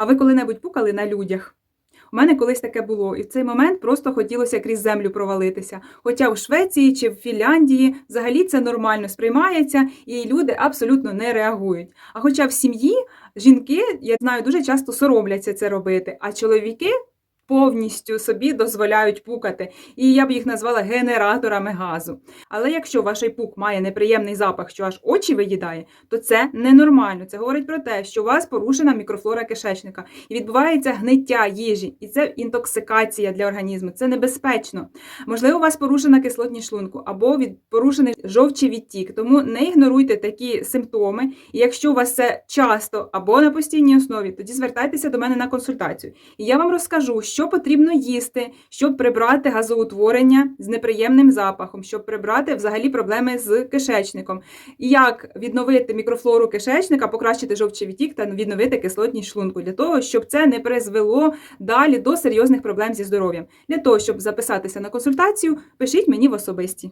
А ви коли-небудь пукали на людях? У мене колись таке було, і в цей момент просто хотілося крізь землю провалитися. Хоча в Швеції чи в Фінляндії взагалі це нормально сприймається, і люди абсолютно не реагують. А хоча в сім'ї жінки, я знаю, дуже часто соромляться це робити, а чоловіки повністю собі дозволяють пукати. І я б їх назвала генераторами газу. Але якщо ваш пук має неприємний запах, що аж очі виїдає, то це ненормально. Це говорить про те, що у вас порушена мікрофлора кишечника і відбувається гниття їжі, і це інтоксикація для організму. Це небезпечно. Можливо, у вас порушена кислотність шлунку або від порушений жовчий відтік. Тому не ігноруйте такі симптоми. І якщо у вас це часто або на постійній основі, тоді звертайтеся до мене на консультацію. І я вам розкажу, що потрібно їсти, щоб прибрати газоутворення з неприємним запахом, щоб прибрати взагалі проблеми з кишечником, і як відновити мікрофлору кишечника, покращити жовчий відтік та відновити кислотність шлунку для того, щоб це не призвело далі до серйозних проблем зі здоров'ям. Для того, щоб записатися на консультацію, пишіть мені в особисті.